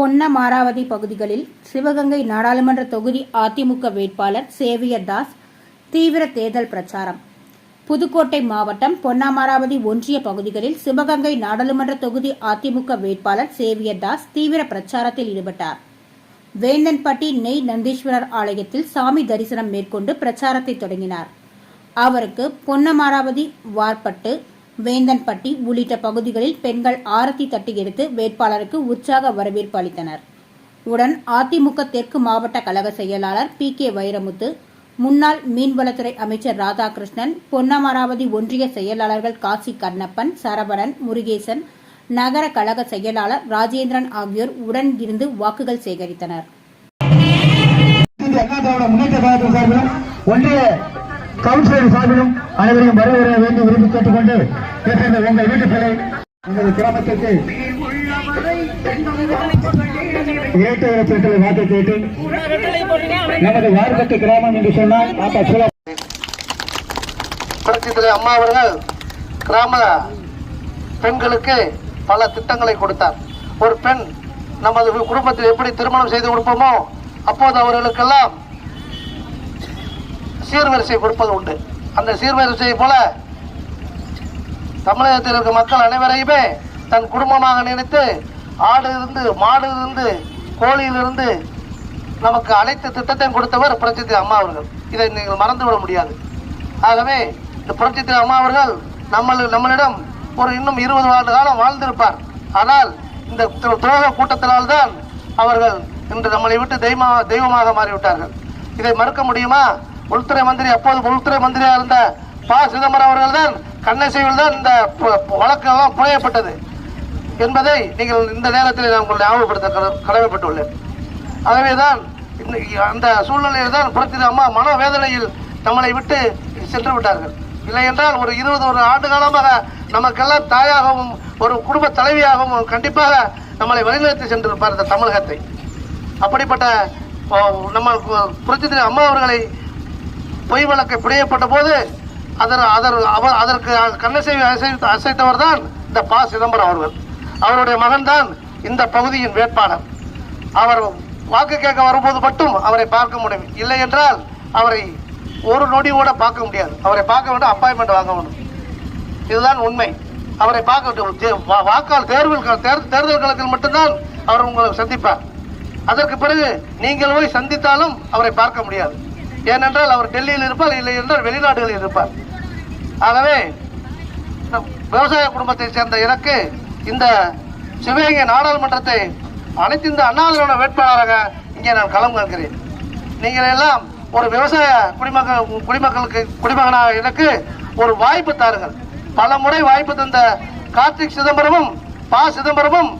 பொன்னமாராவதி பகுதிகளில் சிவகங்கை நாடாளுமன்ற தொகுதி அதிமுக வேட்பாளர் சேவியர் தாஸ் தீவிர தேர்தல் பிரச்சாரம். புதுக்கோட்டை மாவட்டம் பொன்னமாராவதி ஒன்றிய பகுதிகளில் சிவகங்கை நாடாளுமன்ற தொகுதி அதிமுக வேட்பாளர் சேவியர் தாஸ் தீவிர பிரச்சாரத்தில் ஈடுபட்டார். வேந்தன்பட்டி நெய் நந்தீஸ்வரர் ஆலயத்தில் சாமி தரிசனம் மேற்கொண்டு பிரச்சாரத்தை தொடங்கினார். அவருக்கு பொன்னமாராவதி வார்பட்டு வேந்தன்பட்டி உள்ளிட்ட பகுதிகளில் பெண்கள் ஆரத்தி தட்டி எடுத்து வேட்பாளருக்கு உற்சாக வரவேற்பு அளித்தனர். உடன் அதிமுக தெற்கு மாவட்ட கழக செயலாளர் பி. கே. வைரமுத்து முன்னாள் மீன்வளத்துறை அமைச்சர் ராதாகிருஷ்ணன் பொன்னமராவதி ஒன்றிய செயலாளர்கள் காசி கண்ணப்பன் சரவணன் முருகேசன் நகர கழக செயலாளர் ராஜேந்திரன் ஆகியோர் உடன் இருந்து வாக்குகள் சேகரித்தனர். ஒன்றிய கவுன்சிலர் சார்பிலும் அனைவரையும் வரவேற வேண்டி விரும்பி கேட்டுக்கொண்டு கேட்டிருந்த உங்கள் வீட்டு பிள்ளை உங்கள் கிராமத்திற்கு இரட்டை வாக்கு கேட்டு நமது வார்கட்டு கிராமம் என்று சொன்னால் அப்பா சூழ புரட்சித்துறை அம்மா அவர்கள் கிராம பெண்களுக்கு பல திட்டங்களை கொடுத்தார். ஒரு பெண் நமது குடும்பத்தில் எப்படி திருமணம் செய்து கொடுப்போமோ அப்போது அவர்களுக்கெல்லாம் சீர்வரிசை கொடுப்பது உண்டு. அந்த சீர்வரிசையை போல தமிழகத்தில் இருக்க மக்கள் அனைவரையுமே தன் குடும்பமாக நினைத்து ஆடு இருந்து மாடு இருந்து கோழியிலிருந்து நமக்கு அனைத்து திட்டத்தையும் கொடுத்தவர் புரட்சித்திர அம்மா அவர்கள். இதை நீங்கள் மறந்துவிட முடியாது. ஆகவே இந்த புரட்சித்திர அம்மா அவர்கள் நம்ம நம்மளிடம் ஒரு இன்னும் இருபது ஆண்டு காலம் வாழ்ந்திருப்பார். ஆனால் இந்த துரோக துரோக கூட்டத்தினால்தான் அவர்கள் இன்று நம்மளை விட்டு தெய்வமாக தெய்வமாக மாறிவிட்டார்கள். இதை மறுக்க முடியுமா? உள்துறை மந்திரி அப்போது உள்துறை மந்திரியாக இருந்த ப சிதம்பரம் அவர்கள் தான் கண்ணசைவில் தான் இந்த பு- வழக்கெல்லாம் புனையப்பட்டது என்பதை நீங்கள் இந்த நேரத்தில் நான் உங்களை ஞாபகப்படுத்த கட- கடமைப்பட்டுள்ளேன். ஆகவேதான் இன்னைக்கு அந்த சூழ்நிலையில் தான் புரட்சி அம்மா மனவேதனையில் நம்மளை விட்டு சென்று விட்டார்கள். இல்லை என்றால் ஒரு இருபது ஒரு ஆண்டு காலமாக நமக்கெல்லாம் தாயாகவும் ஒரு குடும்ப தலைவியாகவும் கண்டிப்பாக நம்மளை வழிநடத்தி சென்றிருப்பார் இந்த தமிழகத்தை. அப்படிப்பட்ட நம்ம புரட்சி அம்மா அவர்களை பொய் வழக்கை பிடியப்பட்ட போது அதர் அதர் அவர் அதற்கு கண்ணசேவி அசைத்து அசைத்தவர் தான் இந்த பா சிதம்பரம் அவர்கள். அவருடைய மகன்தான் இந்த பகுதியின் வேட்பாளர். அவர் வாக்கு கேட்க வரும்போது மட்டும் அவரை பார்க்க முடியும். இல்லை என்றால் அவரை ஒரு நொடி கூட பார்க்க முடியாது. அவரை பார்க்க வேண்டும் அப்பாயின்மெண்ட் வாங்க வேண்டும். இதுதான் உண்மை. அவரை பார்க்க வேண்டும். தே- வா- வாக்காளர் தேர்வில் க- தேர்தல் களத்தில் மட்டும்தான் அவர் உங்களை சந்திப்பார். அதற்கு பிறகு நீங்கள் போய் சந்தித்தாலும் அவரை பார்க்க முடியாது. ஏனென்றால் அவர் டெல்லியில் இருப்பார் இல்லை என்றால் வெளிநாடுகளில் இருப்பார். ஆகவே விவசாய குடும்பத்தை சேர்ந்த எனக்கு இந்த சிவகங்கை நாடாளுமன்றத்தை அனைத்து இந்த அண்ணாதிராவிட வேட்பாளராக இங்கே நான் களம் காண்கிறேன். நீங்கள் எல்லாம் ஒரு விவசாய குடிமக்கள் குடிமக்களுக்கு குடிமகனாக எனக்கு ஒரு வாய்ப்பு தாருங்கள். பல முறை வாய்ப்பு தந்த கார்த்திக் சிதம்பரமும் ப சிதம்பரமும்